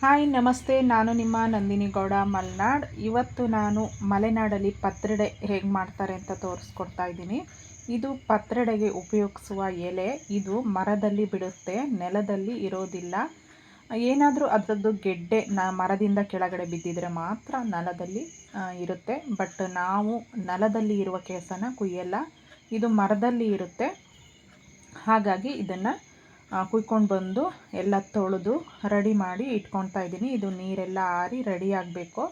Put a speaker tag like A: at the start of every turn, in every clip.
A: Hi, ನಮಸ್ತೆ. ನಾನು ನಿಮ್ಮ ನಂದಿನಿ ಗೌಡ ಮಲೆನಾಡ್. ಇವತ್ತು ನಾನು ಮಲೆನಾಡಲ್ಲಿ ಪತ್ರಡೆ ಹೇಗೆ ಮಾಡ್ತಾರೆ ಅಂತ ತೋರಿಸ್ಕೊಡ್ತಾ ಇದ್ದೀನಿ. ಇದು ಪತ್ರಡೆಗೆ ಉಪಯೋಗಿಸುವ ಎಲೆ. ಇದು ಮರದಲ್ಲಿ ಬಿಡುತ್ತೆ, ನೆಲದಲ್ಲಿ ಇರೋದಿಲ್ಲ. ಏನಾದರೂ ಅದರದ್ದು ಗೆಡ್ಡೆ ನ ಮರದಿಂದ ಕೆಳಗಡೆ ಬಿದ್ದಿದ್ರೆ ಮಾತ್ರ ನೆಲದಲ್ಲಿ ಇರುತ್ತೆ. ಬಟ್ ನಾವು ನೆಲದಲ್ಲಿ ಇರುವ ಕೆಲಸನ ಕುಯ್ಯಲ್ಲ. ಇದು ಮರದಲ್ಲಿ ಇರುತ್ತೆ. ಹಾಗಾಗಿ ಇದನ್ನು ಕುಯ್ಕೊಂಡು ಬಂದು ಎಲ್ಲ ತೊಳೆದು ರೆಡಿ ಮಾಡಿ ಇಟ್ಕೊಳ್ತಾ ಇದ್ದೀನಿ. ಇದು ನೀರೆಲ್ಲ ಆರಿ ರೆಡಿ ಆಗಬೇಕು.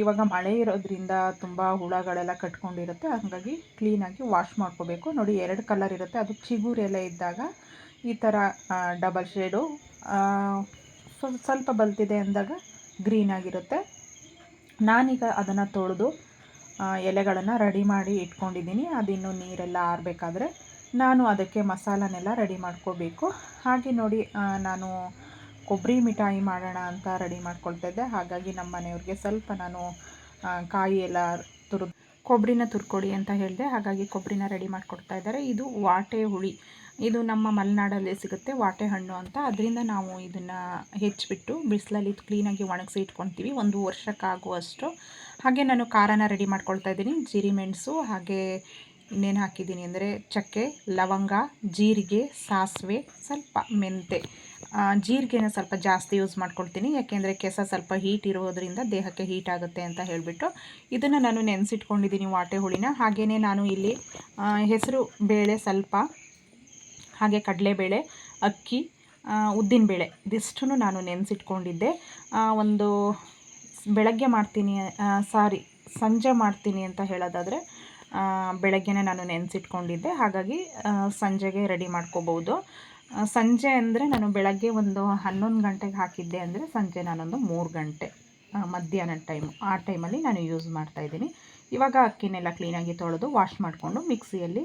A: ಇವಾಗ ಮಳೆ ಇರೋದ್ರಿಂದ ತುಂಬ ಹುಳಗಳೆಲ್ಲ ಕಟ್ಕೊಂಡಿರುತ್ತೆ. ಹಾಗಾಗಿ ಕ್ಲೀನಾಗಿ ವಾಶ್ ಮಾಡ್ಕೋಬೇಕು. ನೋಡಿ, ಎರಡು ಕಲರ್ ಇರುತ್ತೆ. ಅದು ಚಿಗುರು ಇದ್ದಾಗ ಈ ಥರ ಡಬಲ್ ಶೇಡು ಸ್ವಲ್ಪ ಬಲ್ತಿದೆ ಅಂದಾಗ ಗ್ರೀನ್ ಆಗಿರುತ್ತೆ. ನಾನೀಗ ಅದನ್ನು ತೊಳೆದು ಎಲೆಗಳನ್ನು ರೆಡಿ ಮಾಡಿ ಇಟ್ಕೊಂಡಿದ್ದೀನಿ. ಅದಿನ್ನು ನೀರೆಲ್ಲ ಆರಬೇಕಾದ್ರೆ ನಾನು ಅದಕ್ಕೆ ಮಸಾಲನೆಲ್ಲ ರೆಡಿ ಮಾಡ್ಕೋಬೇಕು. ಹಾಗೆ ನೋಡಿ ನಾನು ಕೊಬ್ಬರಿ ಮಿಠಾಯಿ ಮಾಡೋಣ ಅಂತ ರೆಡಿ ಮಾಡ್ಕೊಳ್ತಾ ಇದ್ದೆ. ಹಾಗಾಗಿ ನಮ್ಮ ಮನೆಯವ್ರಿಗೆ ಸ್ವಲ್ಪ ನಾನು ಕಾಯಿ ಎಲ್ಲ ತುರು ಕೊಬ್ಬರಿನ ತುರ್ಕೊಡಿ ಅಂತ ಹೇಳಿದೆ. ಹಾಗಾಗಿ ಕೊಬ್ಬರಿನ ರೆಡಿ ಮಾಡಿಕೊಡ್ತಾ ಇದ್ದಾರೆ. ಇದು ವಾಟೆ ಹುಳಿ. ಇದು ನಮ್ಮ ಮಲೆನಾಡಲ್ಲಿ ಸಿಗುತ್ತೆ, ವಾಟೆ ಹಣ್ಣು ಅಂತ. ಅದರಿಂದ ನಾವು ಇದನ್ನು ಹೆಚ್ಚಿಬಿಟ್ಟು ಬಿಸಿಲಲ್ಲಿ ಕ್ಲೀನಾಗಿ ಒಣಗಿಸಿ ಇಟ್ಕೊತೀವಿ ಒಂದು ವರ್ಷಕ್ಕಾಗುವಷ್ಟು. ಹಾಗೆ ನಾನು ಖಾರನ ರೆಡಿ ಮಾಡ್ಕೊಳ್ತಾ ಇದ್ದೀನಿ. ಜೀರಿ ಮೆಣಸು ಹಾಗೆ ಇನ್ನೇನು ಹಾಕಿದ್ದೀನಿ ಅಂದರೆ ಚಕ್ಕೆ, ಲವಂಗ, ಜೀರಿಗೆ, ಸಾಸಿವೆ, ಸ್ವಲ್ಪ ಮೆಂತೆ. ಜೀರಿಗೆನ ಸ್ವಲ್ಪ ಜಾಸ್ತಿ ಯೂಸ್ ಮಾಡ್ಕೊಳ್ತೀನಿ. ಯಾಕೆಂದರೆ ಕೆಸ ಸ್ವಲ್ಪ ಹೀಟ್ ಇರೋದ್ರಿಂದ ದೇಹಕ್ಕೆ ಹೀಟ್ ಆಗುತ್ತೆ ಅಂತ ಹೇಳಿಬಿಟ್ಟು ಇದನ್ನು ನಾನು ನೆನೆಸಿಟ್ಕೊಂಡಿದ್ದೀನಿ ವಾಟೆ ಹುಳಿನ. ಹಾಗೆಯೇ ನಾನು ಇಲ್ಲಿ ಹೆಸರು ಬೇಳೆ ಸ್ವಲ್ಪ, ಹಾಗೆ ಕಡಲೆಬೇಳೆ, ಅಕ್ಕಿ ಉದ್ದಿನಬೇಳೆ ಇದಿಷ್ಟನ್ನು ನಾನು ನೆನೆಸಿಟ್ಕೊಂಡಿದ್ದೆ. ಒಂದು ಬೆಳಗ್ಗೆ ಮಾಡ್ತೀನಿ ಸಾರಿ ಸಂಜೆ ಮಾಡ್ತೀನಿ ಅಂತ ಹೇಳೋದಾದರೆ ಬೆಳಗ್ಗೆನೇ ನಾನು ನೆನೆಸಿಟ್ಕೊಂಡಿದ್ದೆ. ಹಾಗಾಗಿ ಸಂಜೆಗೆ ರೆಡಿ ಮಾಡ್ಕೋಬೋದು. ಸಂಜೆ ಅಂದರೆ ನಾನು ಬೆಳಗ್ಗೆ ಒಂದು ಹನ್ನೊಂದು ಗಂಟೆಗೆ ಹಾಕಿದ್ದೆ ಅಂದರೆ ಸಂಜೆ ನಾನೊಂದು ಮೂರು ಗಂಟೆ. ಮಧ್ಯಾಹ್ನ ಟೈಮು, ಆ ಟೈಮಲ್ಲಿ ನಾನು ಯೂಸ್ ಮಾಡ್ತಾಯಿದ್ದೀನಿ ಇವಾಗ ಅಕ್ಕಿನೆಲ್ಲ ಕ್ಲೀನಾಗಿ ತೊಳೆದು ವಾಶ್ ಮಾಡಿಕೊಂಡು ಮಿಕ್ಸಿಯಲ್ಲಿ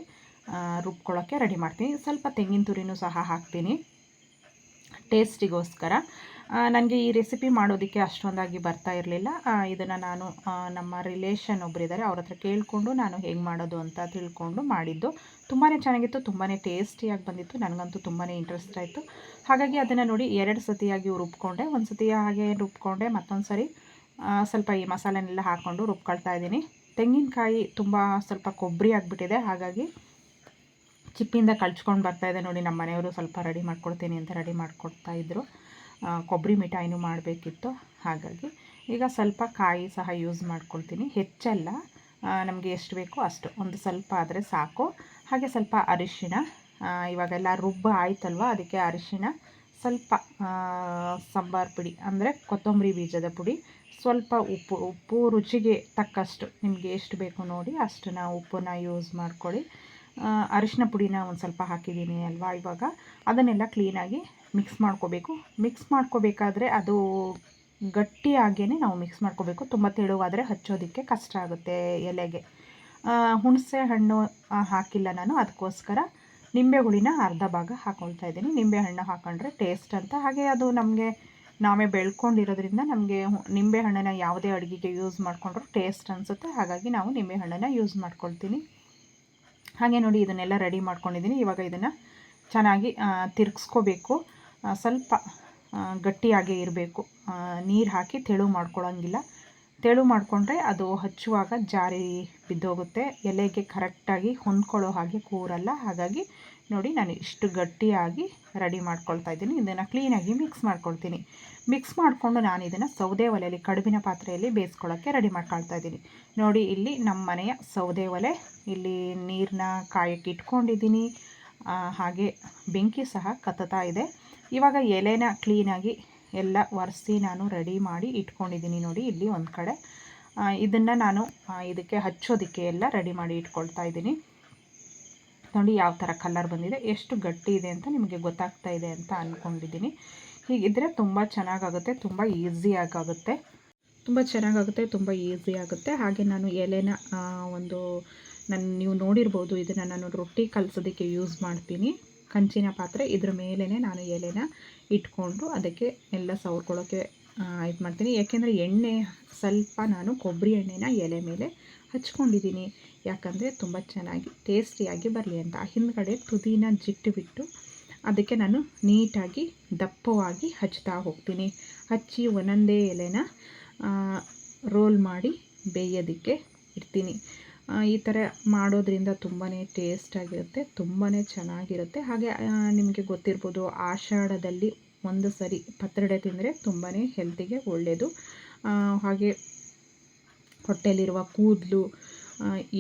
A: ರುಬ್ಕೊಳ್ಳೋಕ್ಕೆ ರೆಡಿ ಮಾಡ್ತೀನಿ. ಸ್ವಲ್ಪ ತೆಂಗಿನ ತುರಿನೂ ಸಹ ಹಾಕ್ತೀನಿ. ಟೇಸ್ಟಿಗೋಸ್ಕರ ನನಗೆ ಈ ರೆಸಿಪಿ ಮಾಡೋದಕ್ಕೆ ಅಷ್ಟೊಂದಾಗಿ ಬರ್ತಾ ಇರಲಿಲ್ಲ. ಇದನ್ನು ನಾನು ನಮ್ಮ ರಿಲೇಷನ್ ಒಬ್ಬರಿದ್ದಾರೆ ಅವ್ರ ಹತ್ರ ಕೇಳಿಕೊಂಡು ನಾನು ಹೇಗೆ ಮಾಡೋದು ಅಂತ ತಿಳ್ಕೊಂಡು ಮಾಡಿದ್ದು. ತುಂಬಾ ಚೆನ್ನಾಗಿತ್ತು ತುಂಬಾ ಟೇಸ್ಟಿಯಾಗಿ ಬಂದಿತ್ತು, ನನಗಂತೂ ತುಂಬಾ ಇಂಟ್ರೆಸ್ಟ್ ಆಯಿತು. ಹಾಗಾಗಿ ಅದನ್ನು ನೋಡಿ ಎರಡು ಸತಿಯಾಗಿ ರುಬ್ಕೊಂಡೆ, ಒಂದು ಸತಿ ಹಾಗೆ ರುಬ್ಕೊಂಡೆ ಮತ್ತೊಂದು ಸರಿ ಸ್ವಲ್ಪ ಈ ಮಸಾಲೆನೆಲ್ಲ ಹಾಕ್ಕೊಂಡು ರುಬ್ಕೊಳ್ತಾ ಇದ್ದೀನಿ. ತೆಂಗಿನಕಾಯಿ ತುಂಬ ಸ್ವಲ್ಪ ಕೊಬ್ಬರಿ ಆಗಿಬಿಟ್ಟಿದೆ, ಹಾಗಾಗಿ ಚಿಪ್ಪಿಂದ ಕಳ್ಚ್ಕೊಂಡು ಬರ್ತಾಯಿದೆ ನೋಡಿ ನಮ್ಮ ಮನೆಯವರು ಸ್ವಲ್ಪ ರೆಡಿ ಮಾಡ್ಕೊಡ್ತೀನಿ ಅಂತ ರೆಡಿ ಮಾಡಿಕೊಡ್ತಾ ಇದ್ದರು ಕೊಬ್ಬರಿ ಮಿಠಾಯಿನೂ ಮಾಡಬೇಕಿತ್ತು. ಹಾಗಾಗಿ ಈಗ ಸ್ವಲ್ಪ ಕಾಯಿ ಸಹ ಯೂಸ್ ಮಾಡ್ಕೊಳ್ತೀನಿ. ಹೆಚ್ಚಲ್ಲ. ನಮಗೆ ಎಷ್ಟು ಬೇಕೋ ಅಷ್ಟು. ಒಂದು ಸ್ವಲ್ಪ ಆದರೆ ಸಾಕು. ಹಾಗೆ ಸ್ವಲ್ಪ ಅರಿಶಿಣ. ಇವಾಗೆಲ್ಲ ರುಬ್ಬ ಆಯ್ತಲ್ವ? ಅದಕ್ಕೆ ಅರಿಶಿಣ, ಸ್ವಲ್ಪ ಸಾಂಬಾರು ಪುಡಿ, ಅಂದರೆ ಕೊತ್ತಂಬರಿ ಬೀಜದ ಪುಡಿ, ಸ್ವಲ್ಪ ಉಪ್ಪು ಉಪ್ಪು ರುಚಿಗೆ ತಕ್ಕಷ್ಟು. ನಿಮಗೆ ಎಷ್ಟು ಬೇಕು ನೋಡಿ ಅಷ್ಟನ್ನ ಉಪ್ಪನ್ನ ಯೂಸ್ ಮಾಡ್ಕೊಳ್ಳಿ. ಅರಿಶಿನ ಪುಡಿನ ಒಂದು ಸ್ವಲ್ಪ ಹಾಕಿದ್ದೀನಿ ಅಲ್ವಾ ಇವಾಗ. ಅದನ್ನೆಲ್ಲ ಕ್ಲೀನಾಗಿ ಮಿಕ್ಸ್ ಮಾಡ್ಕೋಬೇಕು. ಮಿಕ್ಸ್ ಮಾಡ್ಕೋಬೇಕಾದ್ರೆ ಅದು ಗಟ್ಟಿಯಾಗೇ ನಾವು ಮಿಕ್ಸ್ ಮಾಡ್ಕೋಬೇಕು. ತುಂಬ ತೆಳುವಾದರೆ ಹಚ್ಚೋದಕ್ಕೆ ಕಷ್ಟ ಆಗುತ್ತೆ ಎಲೆಗೆ. ಹುಣಸೆ ಹಣ್ಣು ಹಾಕಿಲ್ಲ ನಾನು. ಅದಕ್ಕೋಸ್ಕರ ನಿಂಬೆ ಹುಳಿನ ಅರ್ಧ ಭಾಗ ಹಾಕ್ಕೊಳ್ತಾ ಇದ್ದೀನಿ. ನಿಂಬೆ ಹಣ್ಣು ಹಾಕೊಂಡ್ರೆ ಟೇಸ್ಟ್ ಅಂತ. ಹಾಗೆ ಅದು ನಮಗೆ, ನಾವೇ ಬೆಳ್ಕೊಂಡಿರೋದ್ರಿಂದ ನಮಗೆ ನಿಂಬೆ ಹಣ್ಣನ್ನು ಯಾವುದೇ ಅಡುಗೆಗೆ ಯೂಸ್ ಮಾಡಿಕೊಂಡ್ರು ಟೇಸ್ಟ್ ಅನಿಸುತ್ತೆ. ಹಾಗಾಗಿ ನಾವು ನಿಂಬೆ ಹಣ್ಣನ್ನು ಯೂಸ್ ಮಾಡ್ಕೊಳ್ತೀನಿ. ಹಾಗೆ ನೋಡಿ ಇದನ್ನೆಲ್ಲ ರೆಡಿ ಮಾಡ್ಕೊಂಡಿದ್ದೀನಿ. ಇವಾಗ ಇದನ್ನು ಚೆನ್ನಾಗಿ ತಿರುಗಿಸ್ಕೋಬೇಕು. ಸ್ವಲ್ಪ ಗಟ್ಟಿಯಾಗೇ ಇರಬೇಕು. ನೀರು ಹಾಕಿ ತೆಳು ಮಾಡ್ಕೊಳ್ಳೋಂಗಿಲ್ಲ ತೆಳು ಮಾಡಿಕೊಂಡ್ರೆ ಅದು ಹಚ್ಚುವಾಗ ಜಾರಿ ಬಿದ್ದೋಗುತ್ತೆ. ಎಲೆಗೆ ಕರೆಕ್ಟಾಗಿ ಹೊಂದ್ಕೊಳ್ಳೋ ಹಾಗೆ ಕೂರಲ್ಲ. ಹಾಗಾಗಿ ನೋಡಿ ನಾನು ಇಷ್ಟು ಗಟ್ಟಿಯಾಗಿ ರೆಡಿ ಮಾಡ್ಕೊಳ್ತಾ ಇದ್ದೀನಿ. ಇದನ್ನು ಕ್ಲೀನಾಗಿ ಮಿಕ್ಸ್ ಮಾಡ್ಕೊಳ್ತೀನಿ. ಮಿಕ್ಸ್ ಮಾಡಿಕೊಂಡು ನಾನು ಇದನ್ನು ಸೌದೆ ಒಲೆಯಲ್ಲಿ, ಕಡುಬಿನ ಪಾತ್ರೆಯಲ್ಲಿ ಬೇಯಿಸ್ಕೊಳ್ಳೋಕ್ಕೆ ರೆಡಿ ಮಾಡ್ಕೊಳ್ತಾ ಇದ್ದೀನಿ. ನೋಡಿ, ಇಲ್ಲಿ ನಮ್ಮ ಮನೆಯ ಸೌದೆ ಒಲೆ, ಇಲ್ಲಿ ನೀರನ್ನ ಕಾಯಕ್ಕೆ ಇಟ್ಕೊಂಡಿದ್ದೀನಿ. ಹಾಗೆ ಬೆಂಕಿ ಸಹ ಕತ್ತತಾ ಇದೆ. ಇವಾಗ ಎಲೆನ ಕ್ಲೀನಾಗಿ ಎಲ್ಲ ಒರೆಸಿ ನಾನು ರೆಡಿ ಮಾಡಿ ಇಟ್ಕೊಂಡಿದ್ದೀನಿ ನೋಡಿ ಇಲ್ಲಿ ಒಂದು ಕಡೆ. ಇದನ್ನು ನಾನು ಇದಕ್ಕೆ ಹಚ್ಚೋದಕ್ಕೆ ಎಲ್ಲ ರೆಡಿ ಮಾಡಿ ಇಟ್ಕೊಳ್ತಾ ಇದ್ದೀನಿ. ನೋಡಿ ಯಾವ ಥರ ಕಲರ್ ಬಂದಿದೆ, ಎಷ್ಟು ಗಟ್ಟಿ ಇದೆ ಅಂತ ನಿಮಗೆ ಗೊತ್ತಾಗ್ತಾ ಇದೆ ಅಂತ ಅಂದ್ಕೊಂಡಿದ್ದೀನಿ ಹೀಗಿದ್ದರೆ ತುಂಬ ಚೆನ್ನಾಗಾಗುತ್ತೆ, ತುಂಬ ಈಸಿಯಾಗುತ್ತೆ ತುಂಬ ಚೆನ್ನಾಗಾಗುತ್ತೆ, ತುಂಬ ಈಸಿ ಆಗುತ್ತೆ. ಹಾಗೆ ನಾನು ಎಲೆನ ಒಂದು, ನಾನು, ನೀವು ನೋಡಿರ್ಬೋದು ಇದನ್ನು ನಾನು ರೊಟ್ಟಿ ಕಲಸೋದಕ್ಕೆ ಯೂಸ್ ಮಾಡ್ತೀನಿ. ಕಂಚಿನ ಪಾತ್ರೆ, ಇದ್ರ ಮೇಲೇ ನಾನು ಎಲೆನ ಇಟ್ಕೊಂಡು ಅದಕ್ಕೆ ಎಲ್ಲ ಸವರ್ಕೊಳ್ಳೋಕ್ಕೆ ಇದು ಮಾಡ್ತೀನಿ. ಯಾಕೆಂದರೆ ಎಣ್ಣೆ, ಸ್ವಲ್ಪ ನಾನು ಕೊಬ್ಬರಿ ಎಣ್ಣೆನ ಎಲೆ ಮೇಲೆ ಹಚ್ಕೊಂಡಿದ್ದೀನಿ. ಯಾಕಂದರೆ ತುಂಬ ಚೆನ್ನಾಗಿ ಟೇಸ್ಟಿಯಾಗಿ ಬರಲಿ ಅಂತ. ಹಿಂದ್ಗಡೆ ತುದಿನ ಜಿಟ್ಟು ಬಿಟ್ಟು ಅದಕ್ಕೆ ನಾನು ನೀಟಾಗಿ ದಪ್ಪವಾಗಿ ಹಚ್ತಾ ಹೋಗ್ತೀನಿ. ಹಚ್ಚಿ ಒಂದೊಂದೇ ಎಲೆನ ರೋಲ್ ಮಾಡಿ ಬೇಯೋದಕ್ಕೆ ಇಡ್ತೀನಿ. ಈ ಥರ ಮಾಡೋದ್ರಿಂದ ತುಂಬಾ ಟೇಸ್ಟಾಗಿರುತ್ತೆ ತುಂಬಾ ಚೆನ್ನಾಗಿರುತ್ತೆ. ಹಾಗೆ ನಿಮಗೆ ಗೊತ್ತಿರ್ಬೋದು, ಆಷಾಢದಲ್ಲಿ ಒಂದು ಸರಿ ಪತ್ರೊಡೆ ತಿಂದರೆ ತುಂಬಾ ಹೆಲ್ತಿಗೆ ಒಳ್ಳೆಯದು ಹಾಗೆ ಹೊಟ್ಟೆಯಲ್ಲಿರುವ ಕೂದಲು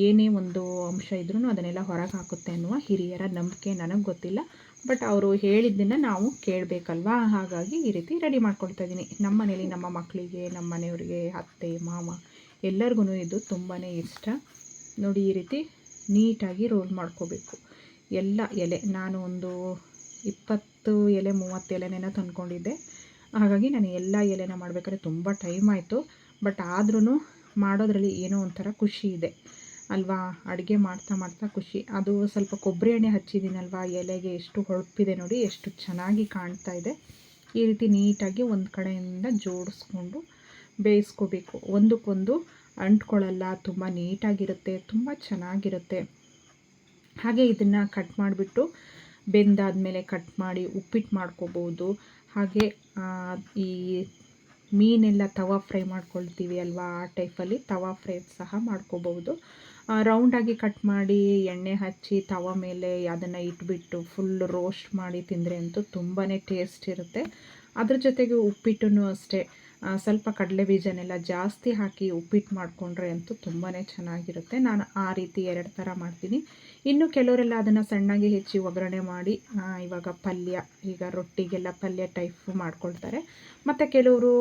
A: ಏನೇ ಒಂದು ಅಂಶ ಇದ್ರೂ ಅದನ್ನೆಲ್ಲ ಹೊರಗೆ ಹಾಕುತ್ತೆ ಅನ್ನುವ ಹಿರಿಯರ ನಂಬಿಕೆ ನನಗೆ ಗೊತ್ತಿಲ್ಲ. ಬಟ್ ಅವರು ಹೇಳಿದ್ದನ್ನು ನಾವು ಕೇಳಬೇಕಲ್ವಾ? ಹಾಗಾಗಿ ಈ ರೀತಿ ರೆಡಿ ಮಾಡ್ಕೊಳ್ತಾ ಇದ್ದೀನಿ ನಮ್ಮ ಮನೇಲಿ ನಮ್ಮ ಮಕ್ಕಳಿಗೆ ನಮ್ಮ ಮನೆಯವರಿಗೆ, ಅತ್ತೆ ಮಾಮ ಎಲ್ಲರಿಗೂ ಇದು ತುಂಬಾ ಇಷ್ಟ. ನೋಡಿ, ಈ ರೀತಿ ನೀಟಾಗಿ ರೋಲ್ ಮಾಡ್ಕೋಬೇಕು. ಎಲ್ಲ ಎಲೆ, ನಾನು ಒಂದು ಇಪ್ಪತ್ತು ಎಲೆ, ಮೂವತ್ತು ಎಲೆನೇನ ತಂದ್ಕೊಂಡಿದ್ದೆ. ಹಾಗಾಗಿ ನಾನು ಎಲ್ಲ ಎಲೆನ ಮಾಡಬೇಕಾದ್ರೆ ತುಂಬ ಟೈಮ್ ಆಯಿತು. ಬಟ್ ಆದ್ರೂ ಮಾಡೋದ್ರಲ್ಲಿ ಏನೋ ಒಂಥರ ಖುಷಿ ಇದೆ. ಅಲ್ವಾ? ಅಡುಗೆ ಮಾಡ್ತಾ ಮಾಡ್ತಾ ಖುಷಿ. ಅದು ಸ್ವಲ್ಪ ಕೊಬ್ಬರಿ ಎಣ್ಣೆ ಹಚ್ಚಿದ್ದೀನಲ್ವಾ? ಎಲೆಗೆ ಎಷ್ಟು ಹೊಳಪಿದೆ ನೋಡಿ, ಎಷ್ಟು ಚೆನ್ನಾಗಿ ಕಾಣ್ತಾ ಇದೆ. ಈ ರೀತಿ ನೀಟಾಗಿ ಒಂದು ಕಡೆಯಿಂದ ಜೋಡಿಸ್ಕೊಂಡು ಬೇಯಿಸ್ಕೋಬೇಕು. ಒಂದಕ್ಕೊಂದು ಅಂಟ್ಕೊಳ್ಳಲ್ಲ, ತುಂಬ ನೀಟಾಗಿರುತ್ತೆ, ತುಂಬ ಚೆನ್ನಾಗಿರುತ್ತೆ. ಹಾಗೆ ಇದನ್ನು ಕಟ್ ಮಾಡಿಬಿಟ್ಟು ಬೆಂದಾದಮೇಲೆ ಕಟ್ ಮಾಡಿ ಉಪ್ಪಿಟ್ಟು ಮಾಡ್ಕೋಬೋದು. ಹಾಗೆ ಈ ಮೀನೆಲ್ಲ ತವಾ ಫ್ರೈ ಮಾಡ್ಕೊಳ್ತೀವಿ ಅಲ್ವಾ ಆ ಟೈಪಲ್ಲಿ ತವಾ ಫ್ರೈ ಸಹ ಮಾಡ್ಕೋಬಹುದು. ರೌಂಡಾಗಿ ಕಟ್ ಮಾಡಿ ಎಣ್ಣೆ ಹಚ್ಚಿ ತವ ಮೇಲೆ ಅದನ್ನು ಇಟ್ಬಿಟ್ಟು ಫುಲ್ ರೋಸ್ಟ್ ಮಾಡಿ ತಿಂದರೆ ಅಂತೂ ತುಂಬಾ ಟೇಸ್ಟ್ ಇರುತ್ತೆ. ಅದ್ರ ಜೊತೆಗೆ ಉಪ್ಪಿಟ್ಟು ಅಷ್ಟೇ. ಸ್ವಲ್ಪ ಕಡಲೆ ಬೀಜನೆಲ್ಲ ಜಾಸ್ತಿ ಹಾಕಿ ಉಪ್ಪಿಟ್ಟು ಮಾಡಿಕೊಂಡ್ರೆ ಅಂತೂ ತುಂಬಾ ಚೆನ್ನಾಗಿರುತ್ತೆ. ನಾನು ಆ ರೀತಿ ಎರಡು ಥರ ಮಾಡ್ತೀನಿ. ಇನ್ನು ಕೆಲವರೆಲ್ಲ ಅದನ್ನು ಸಣ್ಣಗೆ ಹೆಚ್ಚಿ ಒಗ್ಗರಣೆ ಮಾಡಿ ಇವಾಗ ಪಲ್ಯ, ಈಗ ರೊಟ್ಟಿಗೆಲ್ಲ ಪಲ್ಯ ಟೈಪ್ ಮಾಡ್ಕೊಳ್ತಾರೆ. ಮತ್ತು ಕೆಲವರು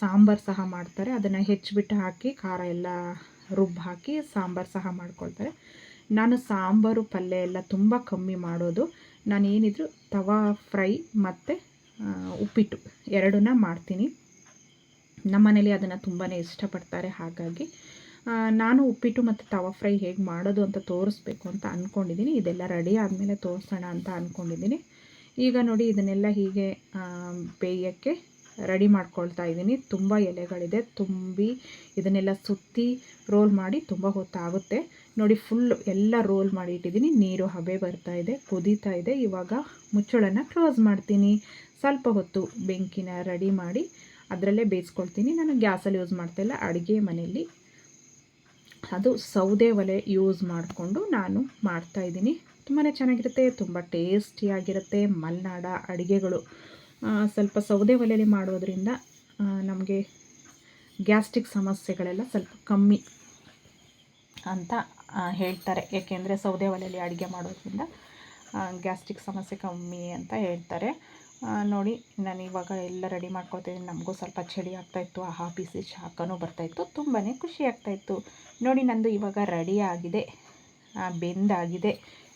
A: ಸಾಂಬಾರು ಸಹ ಮಾಡ್ತಾರೆ. ಅದನ್ನು ಹೆಚ್ಚಿಬಿಟ್ಟು ಹಾಕಿ, ಖಾರ ಎಲ್ಲ ರುಬ್ಬು ಹಾಕಿ ಸಾಂಬಾರು ಸಹ ಮಾಡ್ಕೊಳ್ತಾರೆ. ನಾನು ಸಾಂಬಾರು, ಪಲ್ಯ ಎಲ್ಲ ತುಂಬ ಕಮ್ಮಿ ಮಾಡೋದು. ನಾನು ಏನಿದ್ರು ತವಾ, ಫ್ರೈ ಮತ್ತು ಉಪ್ಪಿಟ್ಟು ಎರಡನ್ನ ಮಾಡ್ತೀನಿ. ನಮ್ಮ ಮನೇಲಿ ಅದನ್ನು ತುಂಬಾ ಇಷ್ಟಪಡ್ತಾರೆ, ಹಾಗಾಗಿ ನಾನು ಉಪ್ಪಿಟ್ಟು ಮತ್ತು ತವಾ ಫ್ರೈ ಹೇಗೆ ಮಾಡೋದು ಅಂತ ತೋರಿಸ್ಬೇಕು ಅಂತ ಅಂದ್ಕೊಂಡಿದ್ದೀನಿ ಇದೆಲ್ಲ ರೆಡಿ ಆದಮೇಲೆ ತೋರಿಸೋಣ ಅಂತ ಅಂದ್ಕೊಂಡಿದ್ದೀನಿ ಈಗ ನೋಡಿ, ಇದನ್ನೆಲ್ಲ ಹೀಗೆ ಬೇಯೋಕ್ಕೆ ರೆಡಿ ಮಾಡ್ಕೊಳ್ತಾ ಇದ್ದೀನಿ ತುಂಬ ಎಲೆಗಳಿದೆ, ತುಂಬಿ ಇದನ್ನೆಲ್ಲ ಸುತ್ತಿ ರೋಲ್ ಮಾಡಿ ತುಂಬ ಹೊತ್ತಾಗುತ್ತೆ. ನೋಡಿ ಫುಲ್ ಎಲ್ಲ ರೋಲ್ ಮಾಡಿ ಇಟ್ಟಿದ್ದೀನಿ ನೀರು ಹಬೆ ಬರ್ತಾ ಇದೆ, ಕುದೀತಾ ಇದೆ. ಇವಾಗ ಮುಚ್ಚಳನ್ನು ಕ್ಲೋಸ್ ಮಾಡ್ತೀನಿ. ಸ್ವಲ್ಪ ಹೊತ್ತು ಬೆಂಕಿನ ರೆಡಿ ಮಾಡಿ ಅದರಲ್ಲೇ ಬೇಯಿಸ್ಕೊಳ್ತೀನಿ. ನಾನು ಗ್ಯಾಸಲ್ಲಿ ಯೂಸ್ ಮಾಡ್ತಾಯಿಲ್ಲ ಅಡುಗೆ ಮನೆಯಲ್ಲಿ ಅದು ಸೌದೆ ಒಲೆ ಯೂಸ್ ಮಾಡಿಕೊಂಡು ನಾನು ಮಾಡ್ತಾಯಿದ್ದೀನಿ ತುಂಬಾ ಚೆನ್ನಾಗಿರುತ್ತೆ, ತುಂಬ ಟೇಸ್ಟಿಯಾಗಿರುತ್ತೆ. ಮಲೆನಾಡ ಅಡುಗೆಗಳು ಸ್ವಲ್ಪ ಸೌದೆ ಒಲೆಯಲ್ಲಿ ಮಾಡೋದ್ರಿಂದ ನಮಗೆ ಗ್ಯಾಸ್ಟ್ರಿಕ್ ಸಮಸ್ಯೆಗಳೆಲ್ಲ ಸ್ವಲ್ಪ ಕಮ್ಮಿ ಅಂತ ಹೇಳ್ತಾರೆ. ಏಕೆಂದರೆ ಸೌದೆ ಒಲೆಯಲ್ಲಿ ಅಡುಗೆ ಮಾಡೋದ್ರಿಂದ ಗ್ಯಾಸ್ಟ್ರಿಕ್ ಸಮಸ್ಯೆ ಕಮ್ಮಿ ಅಂತ ಹೇಳ್ತಾರೆ. ನೋಡಿ, ನಾನು ಇವಾಗ ಎಲ್ಲ ರೆಡಿ ಮಾಡ್ಕೊಳ್ತಿದ್ದೀನಿ ನಮಗೂ ಸ್ವಲ್ಪ ಚಳಿ ಆಗ್ತಾಯಿತ್ತು ಆ ಬಿಸಿ ಶಾಖನೂ ಬರ್ತಾಯಿತ್ತು ತುಂಬಾ ಖುಷಿ ಆಗ್ತಾಯಿತ್ತು ನೋಡಿ, ನಂದು ಇವಾಗ ರೆಡಿ ಆಗಿದೆ ಬೆಂದಾಗಿದೆ.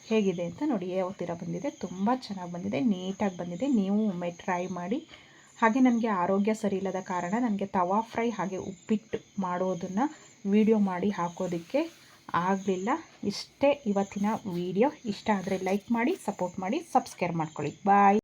A: ಹೇಗಿದೆ ಅಂತ ನೋಡಿ ಯಾವತ್ತಿರ ಬಂದಿದೆ, ತುಂಬ ಚೆನ್ನಾಗಿ ಬಂದಿದೆ ನೀಟಾಗಿ ಬಂದಿದೆ. ನೀವು ಒಮ್ಮೆ ಟ್ರೈ ಮಾಡಿ. ಹಾಗೆ ನನಗೆ ಆರೋಗ್ಯ ಸರಿ ಇಲ್ಲದ ಕಾರಣ ನನಗೆ ತವಾ ಫ್ರೈ ಹಾಗೆ ಉಪ್ಪಿಟ್ಟು ಮಾಡೋದನ್ನು ವಿಡಿಯೋ ಮಾಡಿ ಹಾಕೋದಕ್ಕೆ ಆಗಲಿಲ್ಲ. ಇಷ್ಟೇ ಇವತ್ತಿನ ವಿಡಿಯೋ ಇಷ್ಟ ಆದರೆ ಲೈಕ್ ಮಾಡಿ ಸಪೋರ್ಟ್ ಮಾಡಿ ಸಬ್ಸ್ಕ್ರೈಬ್ ಮಾಡ್ಕೊಳ್ಳಿ. ಬಾಯ್